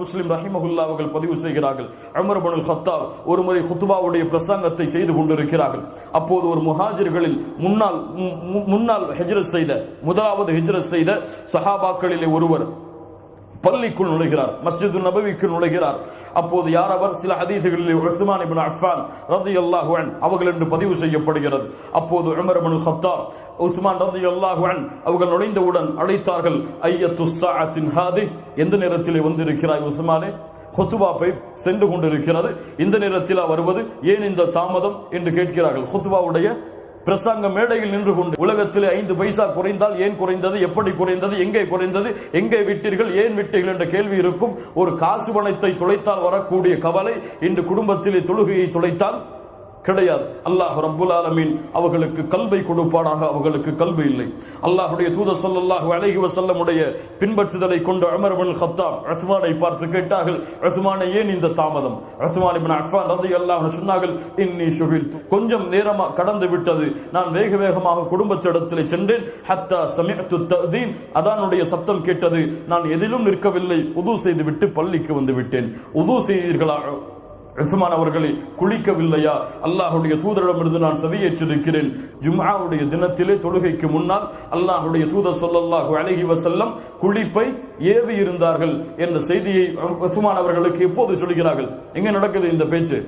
முஸ்லிம் ரஹிமகுல்லா அவர்கள் பதிவு செய்கிறார்கள். அமர் பனுல் ஹத்தாப் ஒரு முறை ஹுத்துபாவுடைய பிரசங்கத்தை செய்து கொண்டிருக்கிறார்கள். அப்போது ஒரு முஹாஜிர்களில் முன்னால் முன்னால் மு- செய்த முதலாவது ஹெஜ்ரத் செய்த சஹாபாக்களிலே ஒருவர் பள்ளிக்குள் நுழைகிறார் மஸ்ஜிது நபவிக்கு நுழைகிறார். அப்போது யார் அவர்? சில ஹதீதுகளில் Usman ibn Affan Rati an அவர்கள் என்று பதிவு செய்யப்படுகிறது. அப்போது உமர் அபுல் ஹத்தார் உஸ்மான் ரதி அல்லாஹுவன் அவர்கள் நுழைந்தவுடன் அழைத்தார்கள் ஐயத்து சாத்தின் ஹாதி? எந்த நேரத்திலே வந்திருக்கிறாய் உஸ்மானே? ஹுத்துபா போய் சென்று கொண்டிருக்கிறது. இந்த நேரத்தில் வருவது ஏன் இந்த தாமதம் என்று கேட்கிறார்கள். ஹுத்துபாவுடைய பிரசங்க மேடையில் நின்று கொண்டு உலகத்தில் ஐந்து பைசா குறைந்தால் ஏன் குறைந்தது? எப்படி குறைந்தது? எங்கே குறைந்தது? எங்கே விட்டீர்கள்? ஏன் விட்டீர்கள்? என்ற கேள்வி இருக்கும். ஒரு காசு பணத்தை துளைத்தால் வரக்கூடிய கவலை இன்று குடும்பத்திலே தொழுகையை துளைத்தால் கிடையாது. அல்லாஹ் ரப்புல் ஆலமீன் அவர்களுக்கு கல்வை கொடுப்பானாக அவர்களுக்கு கல்வி இல்லை. அல்லாஹுடைய தூதர் ஸல்லல்லாஹு அழகி வசல்லமுடைய பின்பற்றுதலை கொண்டு உமர் இப்னு கத்தாப் பார்த்து கேட்டார்கள் உஸ்மானே ஏன் இந்த தாமதம்? உஸ்மான் இப்னு அஃபான் ரதி அல்லாஹ் சொன்னார்கள் இன்னி சுகில் கொஞ்சம் நேரமா கடந்து விட்டது. நான் வேக வேகமாக குடும்பத்திடத்தில் சென்றேன். ஹத்தா சமிஅத்து ததீன் அதானுடைய சத்தம் கேட்டது. நான் எதிலும் நிற்கவில்லை. உது செய்து விட்டு பள்ளிக்கு வந்து விட்டேன். உது செய்தீர்களா? உஸ்மான் அவர்களே குளிக்கவில்லையா? அல்லாஹுடைய தூதரிடமிருந்து நான் செவியேற்றிருக்கிறேன் ஜும்ஆவுடைய தினத்திலே தொழுகைக்கு முன்னால் அல்லாஹுடைய தூதர் சொல்லல்லாஹு அழகி வசல்லம் குளிப்பை ஏவி இருந்தார்கள் என்ற செய்தியை உஸ்மான் அவர்களுக்கு எப்போது சொல்கிறார்கள்? எங்க நடக்குது இந்த பேச்சு?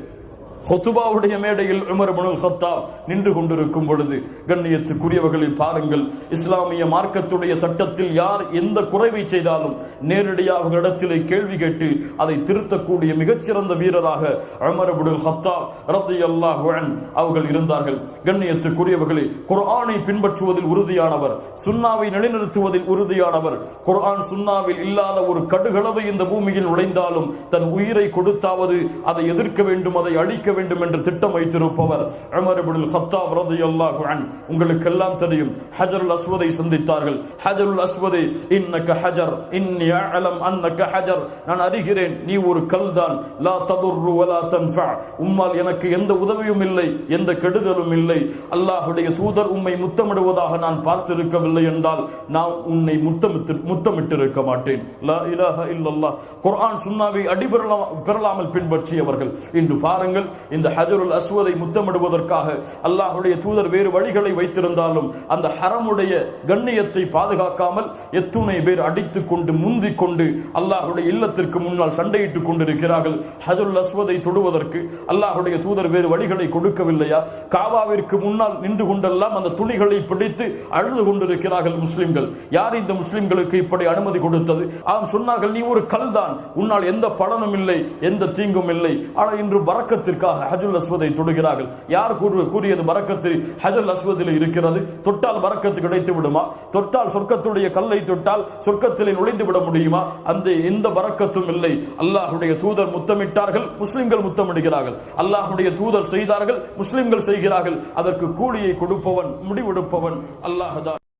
ஹொத்துபாவுடைய மேடையில் உமர் இப்னுல் கத்தாப் நின்று கொண்டிருக்கும் பொழுது கண்ணியத்துக்குரியவர்களை பாருங்கள் இஸ்லாமிய மார்க்கத்துடைய சட்டத்தில் யார் எந்த குறைவை செய்தாலும் நேரடியாக இடத்திலே கேள்வி கேட்டு அதை திருத்தக்கூடிய மிகச்சிறந்த வீரராக உமர் இப்னுல் கத்தாப் ரத்தி அன்ஹு அவர்கள் இருந்தார்கள். கண்ணியத்துக்குரியவர்களை குர்ஆனை பின்பற்றுவதில் உறுதியானவர் சுன்னாவை நிலைநிறுத்துவதில் உறுதியானவர் குர்ஆன் சுன்னாவில் இல்லாத ஒரு கடுகளவு இந்த பூமியில் நுழைந்தாலும் தன் உயிரை கொடுத்தாவது அதை எதிர்க்க வேண்டும் அதை அழிக்க வேண்டும் என்று திட்டம் வைத்திருப்பவர் உமர் ஹத்தாப் கத்தாப் ரலியல்லாஹு அன். உங்களுக்கு எல்லாம் தெரியும் ஹஜருல் அஸ்வதை சந்தித்தார்கள். ஹஜருல் அஸ்வதை இன்னக ஹஜர் இன்னி அலம் அன்னக ஹஜர். நான் அறிகிறேன் நீ ஒரு கல் தான் லா ததுர்ரு வலா தன்ஃபா. உம்மால் எனக்கு எந்த உதவியும் இல்லை எந்த கெடுதலும் இல்லை. அல்லாஹ்வுடைய தூதர் உம்மை முத்தமிடுவதாக நான் பார்த்திருக்கவில்லை என்றால் நான் உன்னை முத்தமிட்டு முத்தமிட்டிருக்க மாட்டேன். லா இலாஹ இல்லல்லாஹ். குர்ஆன் சுன்னாவை அடிபெறலாம் பெறலாமல் பின்பற்றியவர்கள். இன்று பாருங்கள் இந்த ஹஜருல் அஸ்வதை முத்தமிடுவதற்காக அல்லாஹுடைய தூதர் வேறு வழிகளை வைத்திருந்தாலும் அந்த ஹரமுடைய கண்ணியத்தை பாதுகாக்காமல் எத்துணை பேர் அடித்துக் கொண்டு முந்தி கொண்டு அல்லாஹுடைய இல்லத்திற்கு முன்னால் சண்டையிட்டுக் கொண்டிருக்கிறார்கள். ஹஜருல் அஸ்வதை தொடுவதற்கு அல்லாஹுடைய தூதர் வேறு வழிகளை கொடுக்கவில்லையா? காவாவிற்கு முன்னால் நின்று கொண்டெல்லாம் அந்த துணிகளை பிடித்து அழுது கொண்டிருக்கிறார்கள் முஸ்லிம்கள். யார் இந்த முஸ்லிம்களுக்கு இப்படி அனுமதி கொடுத்தது? ஆம் சொன்னார்கள் நீ ஒரு கல் தான் உன்னால் எந்த பலனும் இல்லை எந்த தீங்கும் இல்லை. ஆனால் இன்று வரக்கத்திற்காக ஹஜுல் அஸ்வதை தொடுகிறார்கள். யார் கூறியது பறக்கத்து ஹஜுல் அஸ்வதில் இருக்கிறது? தொட்டால் பறக்கத்து கிடைத்து விடுமா? தொட்டால் சொர்க்கத்துடைய கல்லை தொட்டால் சொர்க்கத்திலே நுழைந்து விட முடியுமா? அந்த எந்த பறக்கத்தும் இல்லை. அல்லாஹுடைய தூதர் முத்தமிட்டார்கள் முஸ்லிம்கள் முத்தமிடுகிறார்கள். அல்லாஹுடைய தூதர் செய்தார்கள் முஸ்லிம்கள் செய்கிறார்கள். அதற்கு கூலியை கொடுப்பவன் முடிவெடுப்பவன் அல்லாஹ்